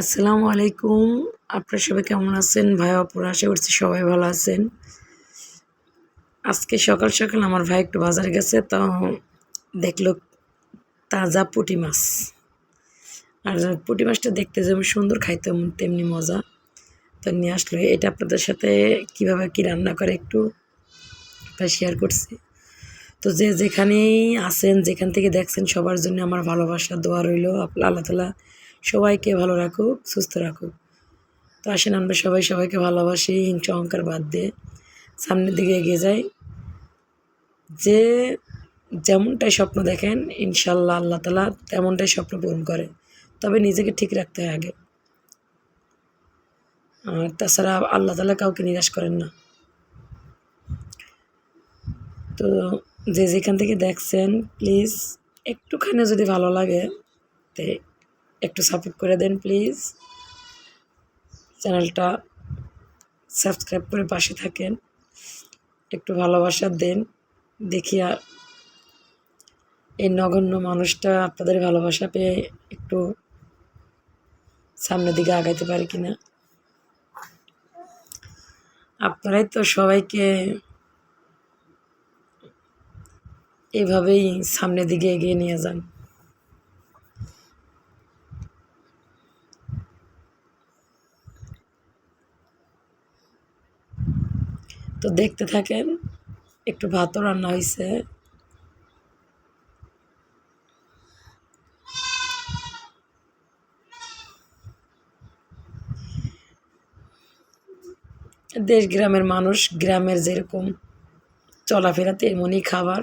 আসসালামু আলাইকুম। আপনারা সবাই কেমন আছেন? ভাই অপরা আশা করছি সবাই ভালো আছেন। আজকে সকাল সকাল আমার ভাই একটু বাজারে গেছে, তো দেখল তাজা পুঁটি মাছ। আর পুটি মাছটা দেখতে যেমন সুন্দর, খাইতে তেমনি মজা। তো নিয়ে আসলো, এটা আপনাদের সাথে কীভাবে কি রান্না করে একটু শেয়ার করছি। তো যে যেখানেই আছেন, যেখান থেকে দেখছেন, সবার জন্য আমার ভালোবাসা, দোয়া রইল আল্লাহ তালা সবাইকে ভালো রাখুক, সুস্থ রাখুক। তো আসেন আমরা সবাই সবাইকে ভালোবাসি, হিংসা, অহংকার বাদ দিয়ে সামনের দিকে এগিয়ে যাই। যে যেমনটাই স্বপ্ন দেখেন, ইনশাল্লাহ আল্লাহ তালা তেমনটাই স্বপ্ন পূরণ করে। তবে নিজেকে ঠিক রাখতে হয় আগে। আর তাছাড়া আল্লাহ তালা কাউকে নিরাশ করেন না। তো যে যেখান থেকে দেখছেন প্লিজ একটুখানি যদি ভালো লাগে, তে একটু সাপোর্ট করে দেন প্লিজ চ্যানেলটা সাবস্ক্রাইব করে পাশে থাকেন। একটু ভালোবাসা দেন। দেখি আর এই নগণ্য মানুষটা আপনাদের ভালোবাসা পেয়ে একটু সামনের দিকে আগাইতে পারে কিনা। আপনারাই তো সবাইকে এভাবেই সামনের দিকে এগিয়ে নিয়ে যান। তো দেখতে থাকেন, একটু ভাতও রান্না হয়েছে দেশ গ্রামের মানুষ, গ্রামের যেরকম চলাফেরা তেমনই খাবার।